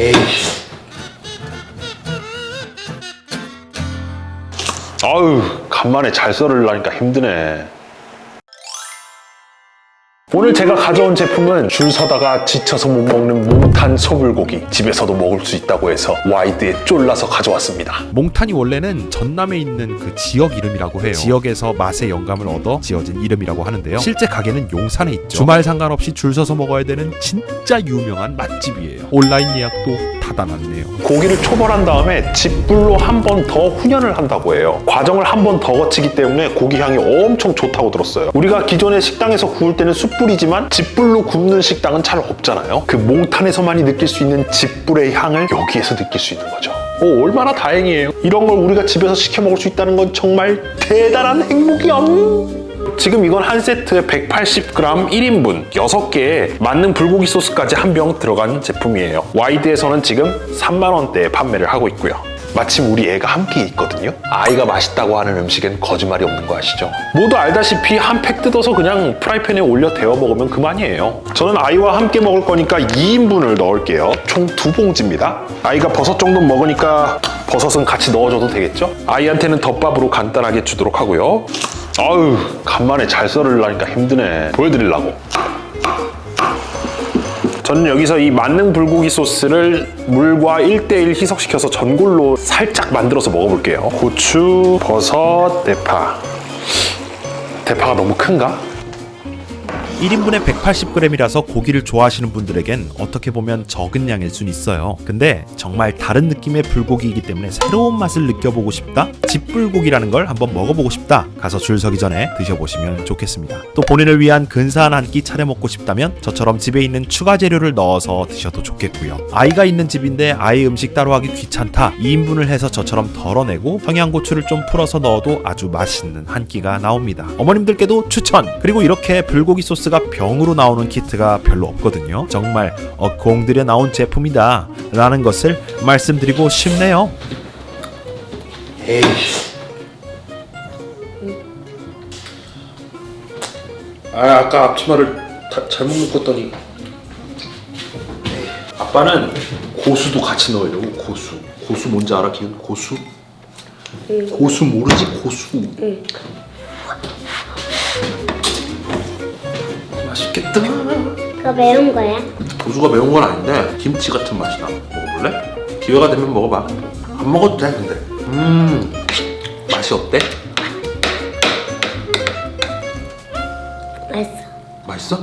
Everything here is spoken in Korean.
에이씨. 아유, 간만에 잘 썰으려니까 힘드네. 오늘 제가 가져온 제품은 줄 서다가 지쳐서 못 먹는 몽탄 소불고기 집에서도 먹을 수 있다고 해서 와이드에 쫄라서 가져왔습니다. 몽탄이 원래는 전남에 있는 그 지역 이름이라고 해요. 지역에서 맛의 영감을 얻어 지어진 이름이라고 하는데요. 실제 가게는 용산에 있죠. 주말 상관없이 줄 서서 먹어야 되는 진짜 유명한 맛집이에요. 온라인 예약도 닫아놨네요. 고기를 초벌한 다음에 집불로 한 번 더 훈연을 한다고 해요. 과정을 한 번 더 거치기 때문에 고기 향이 엄청 좋다고 들었어요. 우리가 기존에 식당에서 구울 때는 숯불이지만 집불로 굽는 식당은 잘 없잖아요. 그 몽탄에서만이 느낄 수 있는 집불의 향을 여기에서 느낄 수 있는 거죠. 오, 얼마나 다행이에요. 이런 걸 우리가 집에서 시켜 먹을 수 있다는 건 정말 대단한 행복이야. 지금 이건 한 세트에 180g 1인분 6개에 맞는 불고기 소스까지 한 병 들어간 제품이에요. 와이드에서는 지금 3만원대에 판매를 하고 있고요. 마침 우리 애가 함께 있거든요. 아이가 맛있다고 하는 음식엔 거짓말이 없는 거 아시죠? 모두 알다시피 한 팩 뜯어서 그냥 프라이팬에 올려 데워 먹으면 그만이에요. 저는 아이와 함께 먹을 거니까 2인분을 넣을게요. 총 두 봉지입니다. 아이가 버섯 정도 먹으니까 버섯은 같이 넣어줘도 되겠죠? 아이한테는 덮밥으로 간단하게 주도록 하고요. 아유, 간만에 잘 썰으려니까 힘드네. 보여드리려고. 저는 여기서 이 만능 불고기 소스를 물과 1대1 희석시켜서 전골로 살짝 만들어서 먹어볼게요. 고추, 버섯, 대파. 대파가 너무 큰가? 1인분에 180g이라서 고기를 좋아하시는 분들에겐 어떻게 보면 적은 양일 순 있어요. 근데 정말 다른 느낌의 불고기이기 때문에 새로운 맛을 느껴보고 싶다? 집불고기라는 걸 한번 먹어보고 싶다? 가서 줄 서기 전에 드셔보시면 좋겠습니다. 또 본인을 위한 근사한 한 끼 차려 먹고 싶다면 저처럼 집에 있는 추가 재료를 넣어서 드셔도 좋겠고요. 아이가 있는 집인데 아이 음식 따로 하기 귀찮다. 2인분을 해서 저처럼 덜어내고 청양고추를 좀 풀어서 넣어도 아주 맛있는 한 끼가 나옵니다. 어머님들께도 추천! 그리고 이렇게 불고기 소스 가 병으로 나오는 키트가 별로 없거든요. 정말 어, 공들여 나온 제품이다. 라는 것을 말씀드리고 싶네요. 에이씨. 아, 아까 앞치마를 다, 잘못 묶었더니. 아빠는 고수도 같이 넣으려고 고수. 고수 뭔지 알아, 기훈? 고수? 고수 모르지, 고수. 맛 그거 매운 거야? 고수가 매운 건 아닌데 김치 같은 맛이 나. 먹어볼래? 기회가 되면 먹어봐. 안 먹어도 돼, 근데. 음, 맛이 어때? 맛있어. 맛있어?